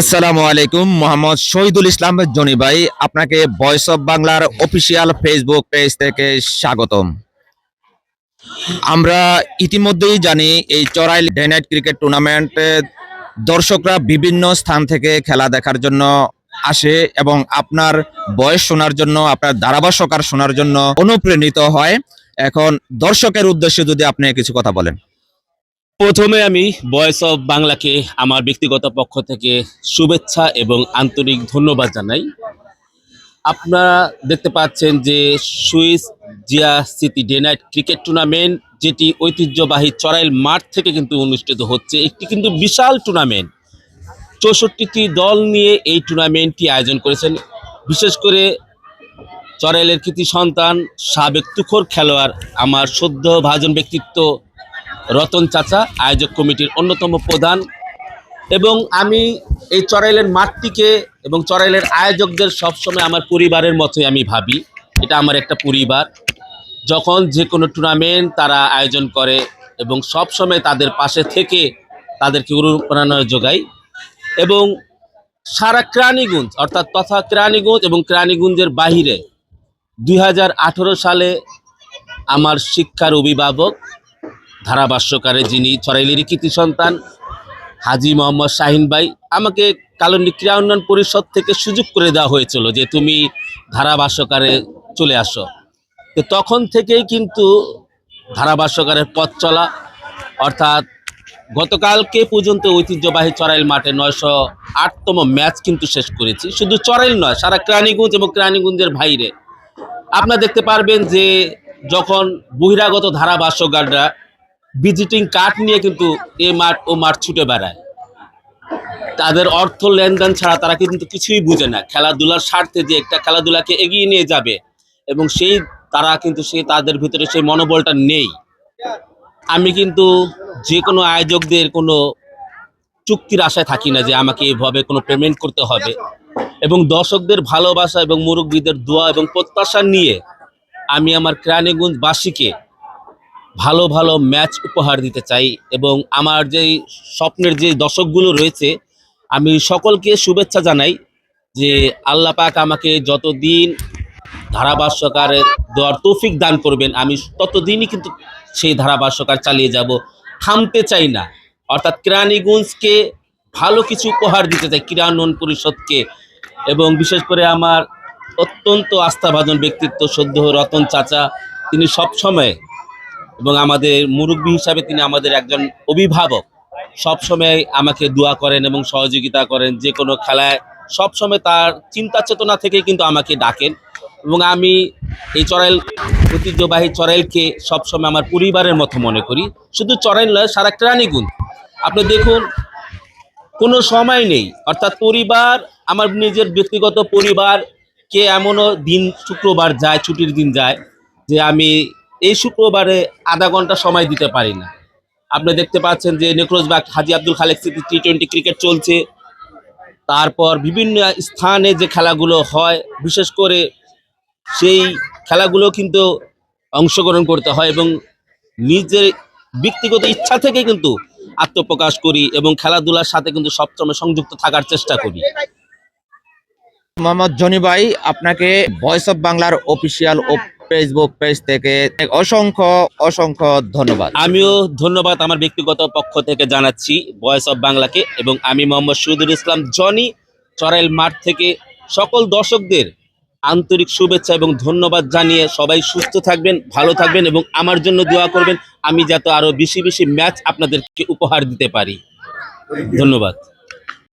আসসালামু আলাইকুম, মোহাম্মদ শহীদুল ইসলাম জনি ভাই, আপনাকে ভয়েস অফ বাংলার অফিসিয়াল ফেসবুক পেজ থেকে স্বাগতম। আমরা ইতিমধ্যেই জানি এই চড়াইল ডে নাইট ক্রিকেট টুর্নামেন্টে দর্শকরা বিভিন্ন স্থান থেকে খেলা দেখার জন্য আসে এবং আপনার বয়স শোনার জন্য, আপনার ধারাভাষ্যকার শোনার জন্য অনুপ্রাণিত হয়। এখন দর্শকের উদ্দেশ্যে যদি আপনি কিছু কথা বলেন। প্রথমে আমি ভয়েস অফ বাংলাকে আমার ব্যক্তিগত পক্ষ থেকে শুভেচ্ছা এবং আন্তরিক ধন্যবাদ জানাই। আপনারা দেখতে পাচ্ছেন যে Swiss Zia city day night cricket tournament, যেটি ঐতিহ্যবাহী চড়াইল মাঠ থেকে কিন্তু অনুষ্ঠিত হচ্ছে, একটি কিন্তু বিশাল টুর্নামেন্ট। চৌষট্টিটি দল নিয়ে এই টুর্নামেন্টটি আয়োজন করেছেন। বিশেষ করে চড়াইলের কৃতি সন্তান সাবেক তুখোর খেলোয়াড়, আমার সদ্য ভাজন ব্যক্তিত্ব রতন চাচা, আয়োজক কমিটির অন্যতম প্রধান। এবং আমি এই চড়াইলের মাঠটিকে এবং চড়াইলের আয়োজকদের সবসময় আমার পরিবারের মতোই আমি ভাবি। এটা আমার একটা পরিবার। যখন যে কোনো টুর্নামেন্ট তারা আয়োজন করে এবং সবসময় তাদের পাশে থেকে তাদেরকে অনুপ্রেরণা যোগাই। এবং সারা ক্রাণীগুঞ্জ, অর্থাৎ তথা ক্রাণীগুঞ্জ এবং ক্রানীগঞ্জের বাহিরে দুই হাজার আঠেরো সালে আমার শিক্ষার অভিভাবক ধারাভাষ্যকারে যিনি চড়াইলেরই কৃতি সন্তান হাজি মোহাম্মদ শাহিন ভাই। আমাকে কালনী ক্রীড়া উন্নয়ন পরিষদ থেকে সুযোগ করে দেওয়া হয়েছিল যে তুমি ধারাভাষ্যকারে চলে আসো। তো তখন থেকেই কিন্তু ধারাভাষ্যকারের পথ চলা, অর্থাৎ গতকালকে পর্যন্ত ঐতিহ্যবাহী চড়াইল মাঠে নয়শো আটতম ম্যাচ কিন্তু শেষ করেছি। শুধু চড়াইল নয়, সারা ক্রানীগঞ্জ এবং ক্রানীগঞ্জের বাইরে। আপনারা দেখতে পারবেন যে যখন বহিরাগত ধারাভাষ্যকাররা ভিজিটিং কার্ড নিয়ে কিন্তু এ মাঠ ও মাঠ ছুটে বেড়ায়। তাদের অর্থ লেনদেন ছাড়া তারা কিন্তু কিছুই বুঝে না। খেলাধুলার স্বার্থে যে একটা খেলাধুলাকে এগিয়ে নিয়ে যাবে এবং সেই তারা কিন্তু সেই তাদের ভিতরে সেই মনোবলটা নেই। আমি কিন্তু যে কোনো আয়োজকদের কোনো চুক্তির আশায় থাকি না যে আমাকে এভাবে কোনো পেমেন্ট করতে হবে। এবং দর্শকদের ভালোবাসা এবং মুরব্বীদের দোয়া এবং প্রত্যাশা নিয়ে আমি আমার ক্রানীগঞ্জবাসীকে ভালো ভালো ম্যাচ উপহার দিতে চাই এবং আমার যেই স্বপ্নের যে দর্শকগুলো রয়েছে, আমি সকলকে শুভেচ্ছা জানাই যে আল্লাহ পাক আমাকে যতদিন ধারাভাষ্যকারের দেওয়ার তৌফিক দান করবেন, আমি ততদিনই কিন্তু সেই ধারাভাষ্যকার চালিয়ে যাব। থামতে চাই না। অর্থাৎ ক্রানীগঞ্জকে ভালো কিছু উপহার দিতে চাই ক্রীড়া উন্নয়ন পরিষদকে এবং বিশেষ করে আমার অত্যন্ত আস্থাভাজন ব্যক্তিত্ব সদ্য রতন চাচা, তিনি সব সময় এবং আমাদের মুরব্বী হিসাবে তিনি আমাদের একজন অভিভাবক। সবসময় আমাকে দোয়া করেন এবং সহযোগিতা করেন, যে কোনো খেলায় সবসময় তার চিন্তা চেতনা থেকে কিন্তু আমাকে ডাকেন। এবং আমি এই চড়াইল, ঐতিহ্যবাহী চড়াইলকে সবসময় আমার পরিবারের মতো মনে করি। শুধু চড়াইল নয়, সারা ক্রানীগুণ আপনি দেখুন, কোনো সময় নেই, অর্থাৎ পরিবার, আমার নিজের ব্যক্তিগত পরিবার কে এমনও দিন শুক্রবার যায়, ছুটির দিন যায়, যে আমি এই শুক্রবারে আধা ঘণ্টা সময় দিতে পারি না। আপনি দেখতে পাচ্ছেন যে নেক্রোজবাগ হাজি আব্দুল খালেক স্মৃতি টি টোয়েন্টি ক্রিকেট চলছে। তারপর বিভিন্ন স্থানে যে খেলাগুলো হয়, বিশেষ করে সেই খেলাগুলো কিন্তু অংশগ্রহণ করতে হয় এবং নিজের ব্যক্তিগত ইচ্ছা থেকে কিন্তু আত্মপ্রকাশ করি এবং খেলাধুলার সাথে কিন্তু সবসময় সংযুক্ত থাকার চেষ্টা করি। মোহাম্মদ জনি ভাই, আপনাকে ভয়েস অফ বাংলার অফিসিয়াল ফেসবুক পেজ থেকে অসংখ্য অসংখ্য ধন্যবাদ। আমিও ধন্যবাদ আমার ব্যক্তিগত পক্ষ থেকে জানাচ্ছি ভয়েস অফ বাংলাকে এবং আমি মোহাম্মদ শহীদুল ইসলাম, জনি চড়াইল মাঠ থেকে সকল দর্শকদের আন্তরিক শুভেচ্ছা এবং ধন্যবাদ জানিয়ে সবাই সুস্থ থাকবেন, ভালো থাকবেন এবং আমার জন্য দোয়া করবেন। আমি যাতে আরও বেশি বেশি ম্যাচ আপনাদেরকে উপহার দিতে পারি। ধন্যবাদ।